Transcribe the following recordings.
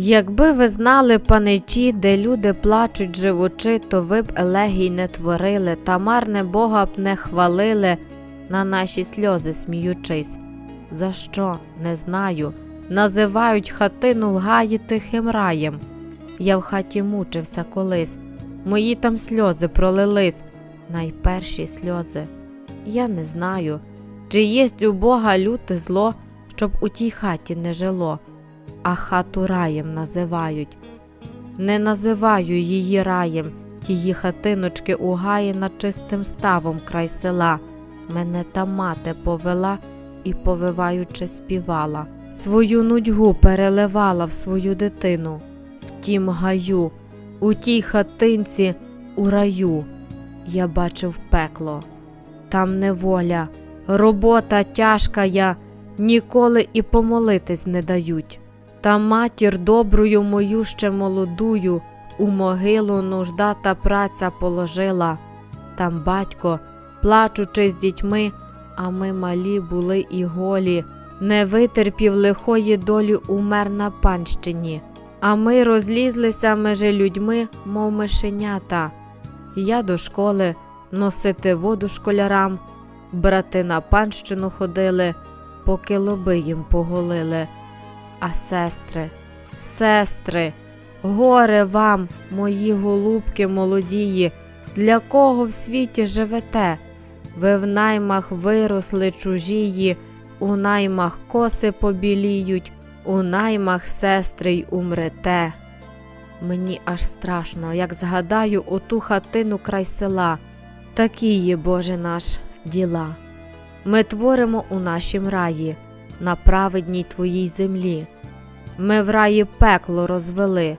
Якби ви знали, паничі, де люди плачуть живучи, то ви б елегій не творили, та марне Бога б не хвалили, на наші сльози сміючись. За що, не знаю. Називають хатину в гаї тихим раєм. Я в хаті мучився колись, мої там сльози пролились, найперші сльози. Я не знаю, чи єсть у Бога люте зло, щоб у тій хаті не жило, а хату раєм називають. Не називаю її раєм, тії хатиночки у гаї над чистим ставом край села. Мене та мати повела і, повиваючи, співала. Свою нудьгу переливала в свою дитину, в тім гаю, у тій хатинці, у раю. Я бачив пекло, там неволя, робота тяжка я, ніколи і помолитись не дають. Та матір добрую мою ще молодую, у могилу нужда та праця положила. Там батько, плачучи з дітьми, а ми малі були і голі, не витерпів лихої долі умер на панщині. А ми розлізлися межи людьми, мов мишенята. Я до школи носити воду школярам, брати на панщину ходили, поки лоби їм поголили. А сестри, сестри, горе вам, мої голубки молодії, для кого в світі живете? Ви в наймах виросли чужії, у наймах коси побіліють, у наймах сестри й умрете. Мені аж страшно, як згадаю оту хатину край села. Такі є, Боже наш, діла. Ми творимо у нашім раї, на праведній твоїй землі. Ми в раї пекло розвели,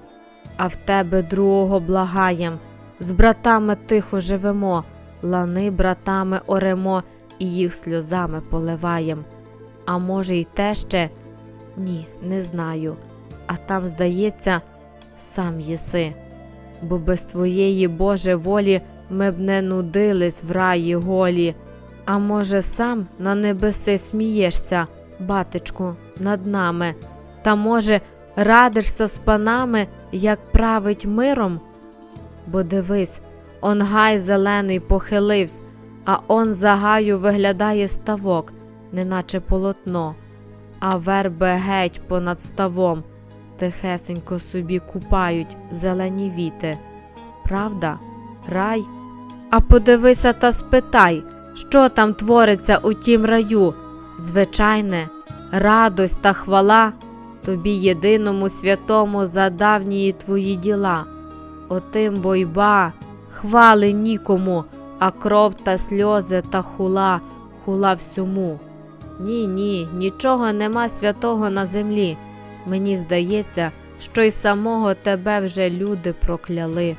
а в тебе другого благаєм. З братами тихо живемо, лани братами оремо і їх сльозами поливаєм. А може, й те ще? Ні, не знаю. А там, здається, сам єси. Бо без твоєї Боже волі ми б не нудились в раї голі. А може, сам на небеси смієшся, батечку, над нами, та може, радишся з панами, як править миром? Бо дивись, он гай зелений похиливсь, а он за гаю виглядає ставок, неначе полотно, а верби геть понад ставом, тихесенько собі купають зелені віти. Правда, рай? А подивися та спитай, що там твориться у тім раю. Звичайне, радость та хвала тобі єдиному святому за давнії твої діла. Отим бойба, хвали нікому, а кров та сльози та хула, хула всьому. Ні, ні, нічого нема святого на землі. Мені здається, що й самого тебе вже люди прокляли.